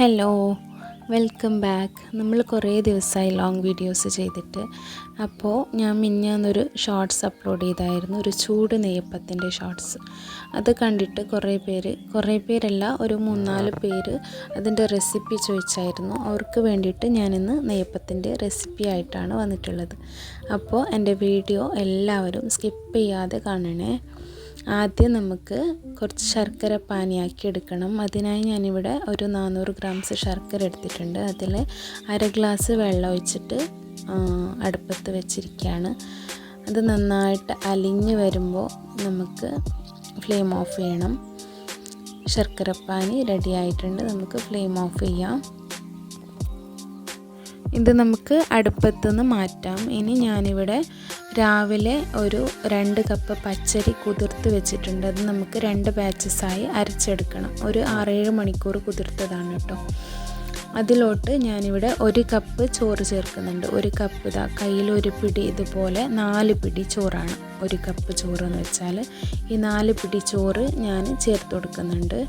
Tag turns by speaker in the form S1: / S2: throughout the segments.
S1: Hello welcome back നമ്മൾ കുറേ ദിവസമായി ലോങ് വീഡിയോസ് ചെയ്തിട്ട്. അപ്പോൾ ഞാൻ മിന്നാന്നൊരു ഷോർട്സ് അപ്ലോഡ് ചെയ്തായിരുന്നു. ഒരു ചൂട് നെയ്യപ്പത്തിന്റെ ഷോർട്സ് അത് കണ്ടിട്ട് കുറേ പേര് കുറേ പേരല്ല ഒരു മൂന്നാൽ പേര് അതിന്റെ റെസിപ്പി ചോദിച്ചായിരുന്നു. അവർക്ക് വേണ്ടിയിട്ട് ഞാനിന്ന് നെയ്യപ്പത്തിന്റെ റെസിപ്പി ആയിട്ടാണ് വന്നിട്ടുള്ളത്. അപ്പോൾ എന്റെ വീഡിയോ എല്ലാവരും സ്കിപ്പ് ചെയ്യാതെ കാണണേ. ആദ്യം നമുക്ക് കുറച്ച് ശർക്കര പാനിയാക്കി എടുക്കണം. അതിനായി ഞാനിവിടെ ഒരു നാനൂറ് ഗ്രാംസ് ശർക്കര എടുത്തിട്ടുണ്ട്. അതിൽ അര ഗ്ലാസ് വെള്ളം ഒഴിച്ചിട്ട് അടുപ്പത്ത് വെച്ചിരിക്കുകയാണ്. അത് നന്നായിട്ട് അലിഞ്ഞ് വരുമ്പോൾ നമുക്ക് ഫ്ലെയിം ഓഫ് ചെയ്യണം. ശർക്കരപ്പാനി റെഡി ആയിട്ടുണ്ട്. നമുക്ക് ഫ്ലെയിം ഓഫ് ചെയ്യാം. ഇത് നമുക്ക് അടുപ്പത്തുനിന്ന് മാറ്റാം. ഇനി ഞാനിവിടെ രാവിലെ ഒരു രണ്ട് കപ്പ് പച്ചരി കുതിർത്ത് വെച്ചിട്ടുണ്ട്. അത് നമുക്ക് രണ്ട് ബാച്ചസായി അരച്ചെടുക്കണം. ഒരു ആറേഴ് മണിക്കൂർ കുതിർത്തതാണ് കേട്ടോ അതിലോട്ട് ഞാനിവിടെ ഒരു കപ്പ് ചോറ് ചേർക്കുന്നുണ്ട്. ഒരു കപ്പ് ഇതാ കയ്യിൽ ഒരു പിടി ഇതുപോലെ നാല് പിടി ചോറാണ്. ഒരു കപ്പ് ചോറ് എന്ന് വെച്ചാൽ ഈ നാല് പിടി ചോറ് ഞാൻ ചേർത്ത് കൊടുക്കുന്നുണ്ട്.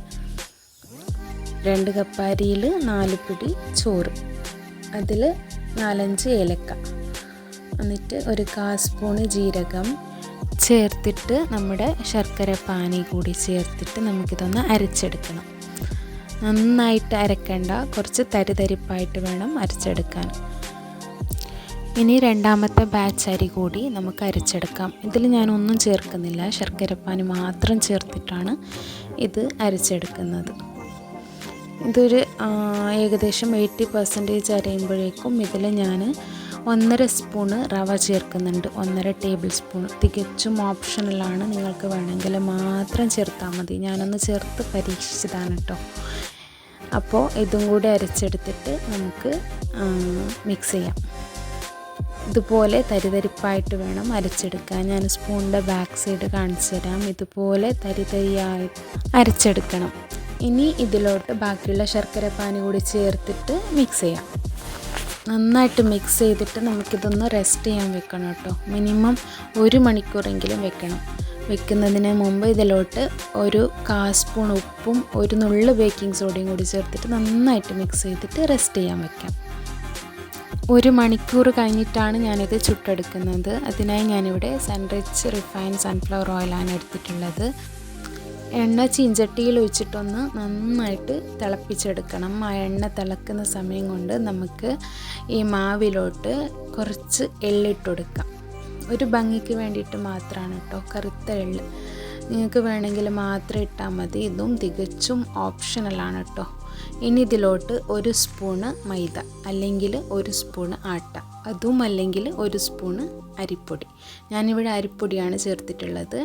S1: രണ്ട് കപ്പ് അരിയിൽ നാല് പിടി ചോറ്. അതിൽ നാലഞ്ച് ഏലക്ക. എന്നിട്ട് ഒരു കാ സ്പൂണ് ജീരകം ചേർത്തിട്ട് നമ്മുടെ ശർക്കര പാനി കൂടി ചേർത്തിട്ട് നമുക്കിതൊന്ന് അരച്ചെടുക്കണം. നന്നായിട്ട് അരക്കേണ്ട. കുറച്ച് തരിതരിപ്പായിട്ട് വേണം അരച്ചെടുക്കാൻ. ഇനി രണ്ടാമത്തെ ബാച്ച് അരി കൂടി നമുക്ക് അരച്ചെടുക്കാം. ഇതിൽ ഞാനൊന്നും ചേർക്കുന്നില്ല. ശർക്കരപ്പാനി മാത്രം ചേർത്തിട്ടാണ് ഇത് അരച്ചെടുക്കുന്നത്. ഇതൊരു ഏകദേശം എയ്റ്റി പെർസെന്റേജ് അരയുമ്പോഴേക്കും ഇതിൽ ഞാൻ ഒന്നര സ്പൂണ് റവ ചേർക്കുന്നുണ്ട്. ഒന്നര ടേബിൾ സ്പൂൺ തികച്ചും ഓപ്ഷണലാണ് നിങ്ങൾക്ക് വേണമെങ്കിൽ മാത്രം ചേർത്താൽ മതി. ഞാനൊന്ന് ചേർത്ത് പരീക്ഷിച്ചതാണ് കേട്ടോ അപ്പോൾ ഇതും കൂടി അരച്ചെടുത്തിട്ട് നമുക്ക് മിക്സ് ചെയ്യാം. ഇതുപോലെ തരിതരിപ്പായിട്ട് വേണം അരച്ചെടുക്കാൻ. ഞാൻ സ്പൂണിന്റെ ബാക്ക് സൈഡ് കാണിച്ചു തരാം. ഇതുപോലെ തരി തരിയായിട്ട് അരച്ചെടുക്കണം. ഇനി ഇതിലോട്ട് ബാക്കിയുള്ള ശർക്കര പാനി കൂടി ചേർത്തിട്ട് മിക്സ് ചെയ്യാം. നന്നായിട്ട് മിക്സ് ചെയ്തിട്ട് നമുക്കിതൊന്ന് റെസ്റ്റ് ചെയ്യാൻ വെക്കണം കേട്ടോ. മിനിമം ഒരു മണിക്കൂറെങ്കിലും വെക്കണം. വെക്കുന്നതിന് മുമ്പ് ഇതിലോട്ട് ഒരു കാ സ്പൂൺ ഉപ്പും ഒരു നുള്ളു ബേക്കിംഗ് സോഡയും കൂടി ചേർത്തിട്ട് നന്നായിട്ട് മിക്സ് ചെയ്തിട്ട് റെസ്റ്റ് ചെയ്യാൻ വെക്കാം. ഒരു മണിക്കൂർ കഴിഞ്ഞിട്ടാണ് ഞാനിത് ചുട്ടെടുക്കുന്നത്. അതിനായി ഞാനിവിടെ സൺറിച്ച് റിഫൈൻ സൺഫ്ലവർ ഓയിലാണ് എടുത്തിട്ടുള്ളത്. എണ്ണ ചീഞ്ചട്ടിയിൽ ഒഴിച്ചിട്ടൊന്ന് നന്നായിട്ട് തിളപ്പിച്ചെടുക്കണം. ആ എണ്ണ തിളക്കുന്ന സമയം കൊണ്ട് നമുക്ക് ഈ മാവിലോട്ട് കുറച്ച് എള്ളിട്ടൊടുക്കാം. ഒരു ഭംഗിക്ക് വേണ്ടിയിട്ട് മാത്രമാണ് കേട്ടോ കറുത്ത എള്ള്. നിങ്ങൾക്ക് വേണമെങ്കിൽ മാത്രം ഇട്ടാൽ മതി. ഇതും തികച്ചും ഓപ്ഷണലാണ് കേട്ടോ ഇനി ഇതിലോട്ട് ഒരു സ്പൂണ് മൈദ അല്ലെങ്കിൽ ഒരു സ്പൂണ് ആട്ട. അതും അല്ലെങ്കിൽ ഒരു സ്പൂണ് അരിപ്പൊടി. ഞാനിവിടെ അരിപ്പൊടിയാണ് ചേർത്തിട്ടുള്ളത്.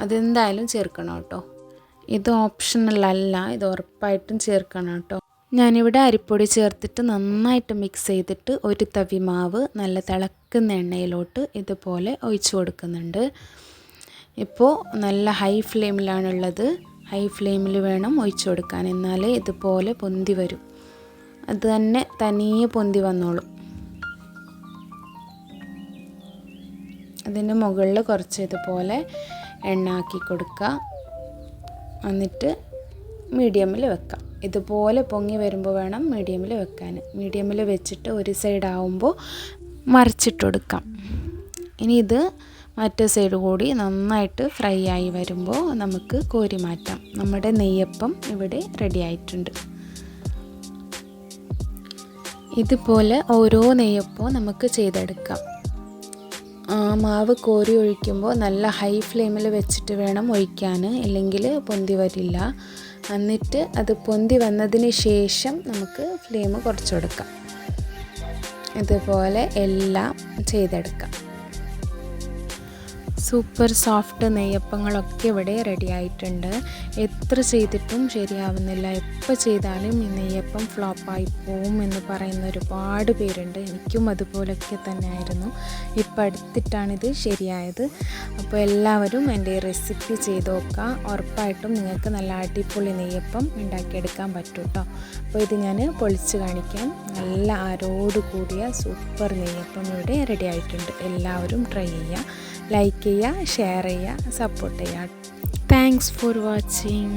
S1: അതെന്തായാലും ചേർക്കണം കേട്ടോ ഇത് ഓപ്ഷണൽ അല്ല. ഇത് ഉറപ്പായിട്ടും ചേർക്കണം കേട്ടോ. ഞാനിവിടെ അരിപ്പൊടി ചേർത്തിട്ട് നന്നായിട്ട് മിക്സ് ചെയ്തിട്ട് ഒരു തവി മാവ് നല്ല തിളക്കുന്ന എണ്ണയിലോട്ട് ഇതുപോലെ ഒഴിച്ചു കൊടുക്കുന്നുണ്ട്. ഇപ്പോൾ നല്ല ഹൈ ഫ്ലെയിമിലാണുള്ളത് ഹൈ ഫ്ലെയിമിൽ വേണം ഒഴിച്ചു കൊടുക്കാൻ. എന്നാലേ ഇതുപോലെ പൊന്തി വരും. അത് തന്നെ തനിയെ പൊന്തി വന്നോളും. അതിന്റെ മുകളിൽ കുറച്ച് ഇതുപോലെ എണ്ണ ആക്കി കൊടുക്കുക. എന്നിട്ട് മീഡിയമിൽ വെക്കാം. ഇതുപോലെ പൊങ്ങി വരുമ്പോൾ വേണം മീഡിയമിൽ വെക്കാൻ മീഡിയമിൽ വെച്ചിട്ട് ഒരു സൈഡ് ആവുമ്പോൾ മറിച്ചിട്ട് കൊടുക്കാം. ഇനി ഇത് മറ്റേ സൈഡ് കൂടി നന്നായിട്ട് ഫ്രൈ ആയി വരുമ്പോൾ നമുക്ക് കോരി മാറ്റാം. നമ്മുടെ നെയ്യപ്പം ഇവിടെ റെഡി ആയിട്ടുണ്ട്. ഇതുപോലെ ഓരോ നെയ്യപ്പവും നമുക്ക് ചെയ്തെടുക്കാം. മാവ് കോരി ഒഴിക്കുമ്പോൾ നല്ല ഹൈ ഫ്ലെയിമിൽ വെച്ചിട്ട് വേണം ഒഴിക്കാൻ. ഇല്ലെങ്കിൽ പൊന്തി വരില്ല. എന്നിട്ട് അത് പൊന്തി വന്നതിന് ശേഷം നമുക്ക് ഫ്ലെയിം കുറച്ച് കൊടുക്കാം. ഇതുപോലെ എല്ലാം ചെയ്തെടുക്കാം. സൂപ്പർ സോഫ്റ്റ് നെയ്യപ്പങ്ങളൊക്കെ ഇവിടെ റെഡി ആയിട്ടുണ്ട് എത്ര ചെയ്തിട്ടും ശരിയാവുന്നില്ല. എപ്പോൾ ചെയ്താലും ഈ നെയ്യപ്പം ഫ്ലോപ്പായി പോവും എന്ന് പറയുന്ന ഒരുപാട് പേരുണ്ട്. എനിക്കും അതുപോലൊക്കെ തന്നെയായിരുന്നു. ഇപ്പം അടുത്തിട്ടാണിത് ശരിയായത്. അപ്പോൾ എല്ലാവരും എന്റെ റെസിപ്പി ചെയ്ത് നോക്കുക ഉറപ്പായിട്ടും നിങ്ങൾക്ക് നല്ല അടിപൊളി നെയ്യപ്പം ഉണ്ടാക്കിയെടുക്കാൻ പറ്റും കേട്ടോ അപ്പോൾ ഇത് ഞാൻ പൊളിച്ച് കാണിക്കാം. നല്ല ആരോട് കൂടിയ സൂപ്പർ നെയ്യപ്പം ഇവിടെ റെഡി ആയിട്ടുണ്ട് എല്ലാവരും ട്രൈ ചെയ്യുക ലൈക്ക് ചെയ്യുക ഷെയർ ചെയ്യുക സപ്പോർട്ട് ചെയ്യുക. Thanks for watching